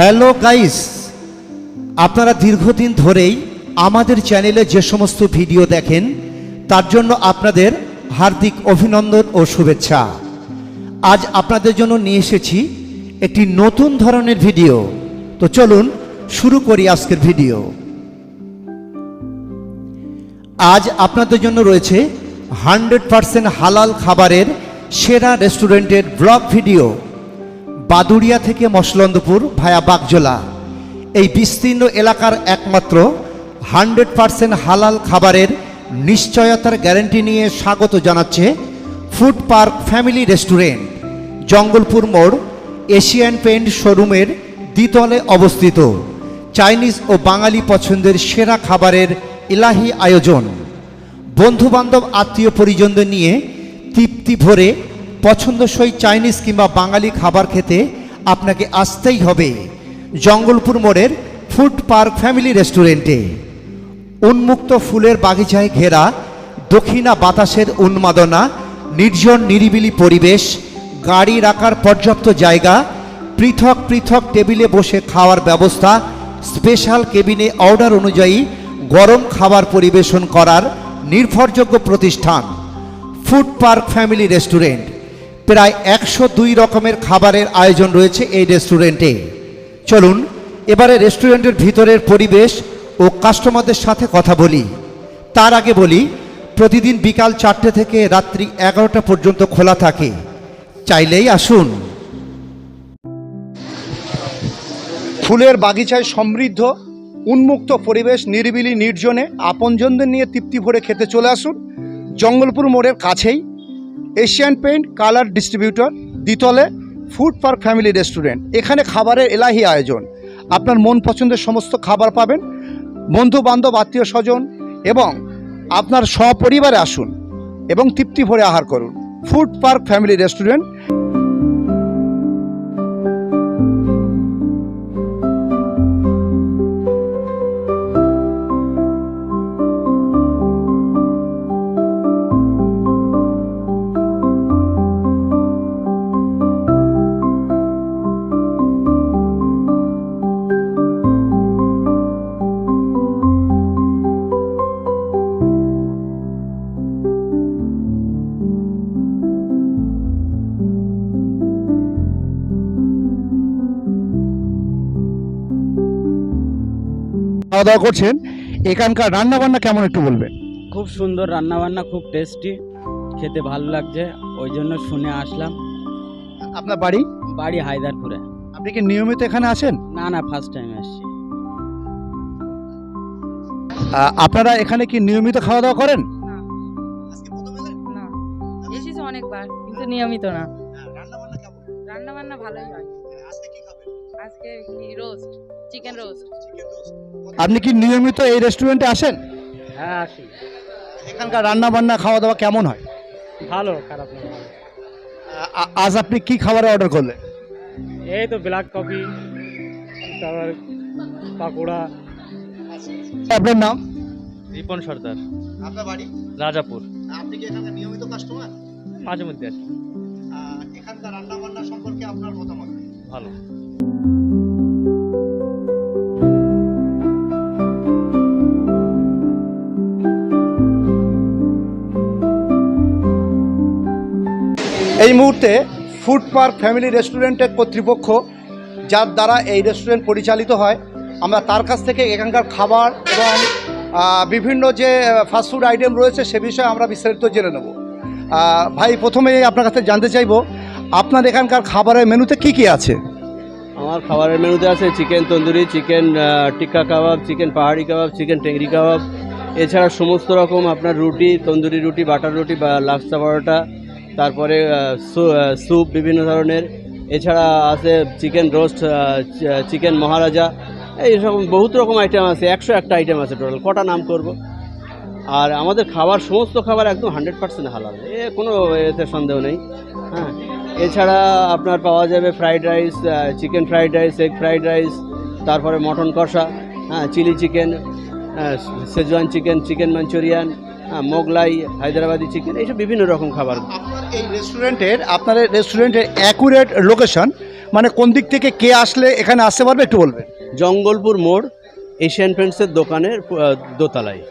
Hello guys, আপনারা দীর্ঘদিন ধরেই আমাদের চ্যানেলে যে সমস্ত ভিডিও দেখেন, তার জন্য আপনাদের হার্দিক অভিনন্দন ও শুভেচ্ছা। আজ আপনাদের জন্য নিয়ে এসেছি একটি নতুন ধরনের ভিডিও। তো চলুন শুরু করি আজকের ভিডিও। আজ আপনাদের জন্য রয়েছে হান্ড্রেড পারসেন্ট হালাল খাবারের সেরা রেস্টুরেন্টের ব্লগ ভিডিও। বাদুড়িয়া থেকে মসলন্দপুর ভায়া বাগজোলা। এই বিস্তীর্ণ এলাকার একমাত্র হান্ড্রেড পারসেন্ট হালাল খাবারের নিশ্চয়তার গ্যারান্টি নিয়ে স্বাগত জানাচ্ছে food park family restaurant, Jangalpur মোড়, এশিয়ান পেন্ট শোরুমের দ্বিতলে অবস্থিত। চাইনিজ ও বাঙালি পছন্দের সেরা খাবারের ইলাহি আয়োজন। বন্ধুবান্ধব আত্মীয় পরিজনদের নিয়ে তৃপ্তি ভরে পছন্দসই চাইনিজ কিংবা বাঙালি খাবার খেতে আপনাকে আসতেই হবে জঙ্গলপুর মোড়ের ফুড পার্ক ফ্যামিলি রেস্টুরেন্টে। উন্মুক্ত ফুলের বাগিচায় ঘেরা দক্ষিণা বাতাসের উন্মাদনা, নির্জন নিরিবিলি পরিবেশ, গাড়ি রাখার পর্যাপ্ত জায়গা, পৃথক পৃথক টেবিলে বসে খাওয়ার ব্যবস্থা, স্পেশাল কেবিনে অর্ডার অনুযায়ী গরম খাবার পরিবেশন করার নির্ভরযোগ্য প্রতিষ্ঠান। Food park family restaurant. প্রায় একশো দুই রকমের খাবারের আয়োজন রয়েছে এই রেস্টুরেন্টে। চলুন, এবারে রেস্টুরেন্টের ভিতরের পরিবেশ ও কাস্টমারদের সাথে কথা বলি। তার আগে বলি, প্রতিদিন বিকাল চারটে থেকে রাত্রি এগারোটা পর্যন্ত খোলা থাকে। চাইলেই আসুন। ফুলের বাগিচায় সমৃদ্ধ, উন্মুক্ত পরিবেশ, নিরিবিলি নির্জনে আপনজনদের নিয়ে তৃপ্তি ভরে খেতে চলে আসুন। জঙ্গলপুর মোড়ের কাছেই এশিয়ান পেইন্ট কালার ডিস্ট্রিবিউটর দ্বিতলে ফুড ফর ফ্যামিলি রেস্টুরেন্ট এখানে খাবারের এলাহি আয়োজন। আপনার মন পছন্দের সমস্ত খাবার পাবেন। বন্ধু বান্ধব আত্মীয় স্বজন এবং আপনার সপরিবারে আসুন এবং তৃপ্তি ভরে আহার করুন। ফুড পার্ক ফ্যামিলি রেস্টুরেন্ট খাওয়া দাওয়া করছেন এখানকার রান্না বান্না কেমন একটু বলবেন? খুব সুন্দর রান্না বান্না খুব টেস্টি খেতে ভালো লাগছে ওই জন্য শুনে আসলাম। আপনার বাড়ি? বাড়ি হায়দারপুরে। আপনি কি নিয়মিত এখানে আসেন? না না ফার্স্ট টাইম আসছি। আপনারা এখানে কি নিয়মিত খাওয়া দাওয়া করেন? না। এসেছি অনেকবার কিন্তু নিয়মিত না। রান্না বান্না ভালোই হয়। আজকে কি রোস্ট চিকেন রোস্ট আপনি কি নিয়মিত এই রেস্টুরেন্টে আসেন? হ্যাঁ আসি। এখানকার রান্না বান্না খাওয়া দাওয়া কেমন হয়? ভালো খারাপ না আজ আপনি কি খাবার অর্ডার করলেন? এই তো ব্ল্যাক কফি তারপর পাকোড়া। আপনার নাম? রিপন সর্দার। আপনার বাড়ি? রাজাপুর। আপনি কি এখানকার নিয়মিত কাস্টমার মাঝে মধ্যে আসি। এখানকার রান্না বান্না সম্পর্কে আপনার মতামত? ভালো। এই মুহূর্তে ফুড পার্ক ফ্যামিলি রেস্টুরেন্টের কর্তৃপক্ষ, যার দ্বারা এই রেস্টুরেন্ট পরিচালিত হয়, আমরা তার কাছ থেকে এখানকার খাবার এবং বিভিন্ন যে ফাস্টফুড আইটেম রয়েছে সে বিষয়ে আমরা বিস্তারিত জেনে নেব। ভাই, প্রথমে আপনার কাছে জানতে চাইব, আপনার এখানকার খাবারের মেনুতে কি কি আছে? আমার খাবারের মেনুতে আছে chicken tandoori, chicken tikka kebab, chicken pahadi kebab, chicken টেংরি কাবাব। এছাড়া সমস্ত রকম আপনার রুটি, তন্দুরি রুটি, বাটার রুটি বা লাক্সা পরোটা, তারপরে স্যুপ বিভিন্ন ধরনের। এছাড়া আছে চিকেন রোস্ট চিকেন মহারাজা। এই রকম বহুত রকম আইটেম আছে, একশো একটা আইটেম আছে টোটাল কটা নাম করব? আর আমাদের খাবার, সমস্ত খাবার একদম হান্ড্রেড পার্সেন্ট হালাল। এ কোনো এতে সন্দেহ নেই। হ্যাঁ। এছাড়া আপনার পাওয়া যাবে fried rice chicken fried rice egg fried rice তারপরে মটন কষা হ্যাঁ chilli chicken Schezwan chicken chicken Manchurian Mughlai Hyderabadi chicken এইসব বিভিন্ন রকম খাবার। এই রেস্টুরেন্টের আপনার রেস্টুরেন্টের অ্যাকুরেট লোকেশন মানে কোন দিক থেকে কে আসলে এখানে আসতে পারবে একটু বলবেন। জঙ্গলপুর মোড় এশিয়ান পেন্টসের দোকানের দোতলায়।